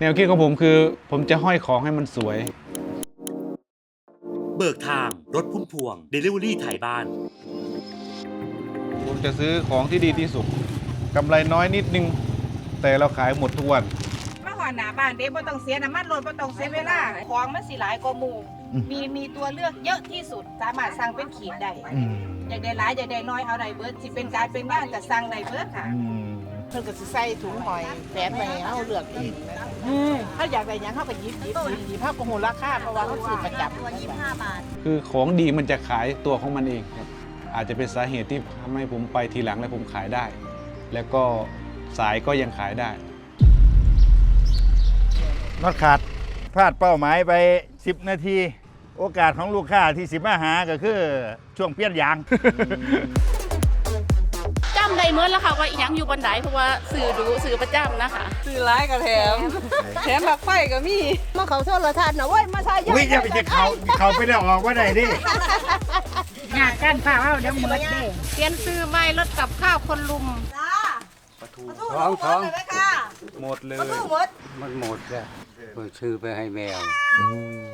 แนวคิดของผมคือ ผมจะห้อยของให้มันสวย เบิกทางรถพุ่มพวง Delivery ถ่ายบ้าน ผมจะซื้อของที่ดีที่สุดกำไรน้อยนิดนึง แต่เราขายหมดทุกวัน มาหอหน้าบ้านเด้บ่ต้องเสียน้ำมันรถบ่ต้องเสียเวลา ของมันสิหลายกว่าหมู่มีมีตัวเลือกเยอะที่สุด สามารถสั่งเป็นขีดได้ อยากได้หลายอยากได้น้อยเอาได้เบิดสิเป็นการเป็นบ้านก็สั่งได้เบิดค่ะเพิ่นก็สิใส่ถุงหอยแฝนไปให้เฮาเลือกเองนะถ้าอยากได้หยังเฮาก็หยิบหยิบหยิบหยิบเฮาก็ฮู้ราคาเพราะว่าเฮาซื้อประจำตัว25บาท คือของดีมันจะขายตัวของมันเองครับ อาจจะเป็นสาเหตุที่ทำให้ผมไปทีหลังและผมขายได้ แล้วก็สายก็ยังขายได้ น็อตขาดพลาดเป้าหมายไป 10 นาที โอกาสของลูกค้าที่สิมาหาก็คือช่วงเปลี่ยนยาง จำได้เมื่อแล้วค่ะว่าอีหยังอยู่บนไดเพราะว่าสื่อดูสื่อประจำนะคะ ซื้อร้ายกับแถม แถมบักไฟก็มี มาเขาโทรทัศน์นะเว้ยมาทายวิ่งจะไปจะเขาเขาไปได้ออกว่าไหนดิงานกันฝ้าเอาเดี๋ยวหมดเด้เปลี่ยนซื้อไม่ลดกับข้าวคนลุมท้องท้องหมดเลย มันหมดแล้วเพิ่งซื้อไปให้แมวเออ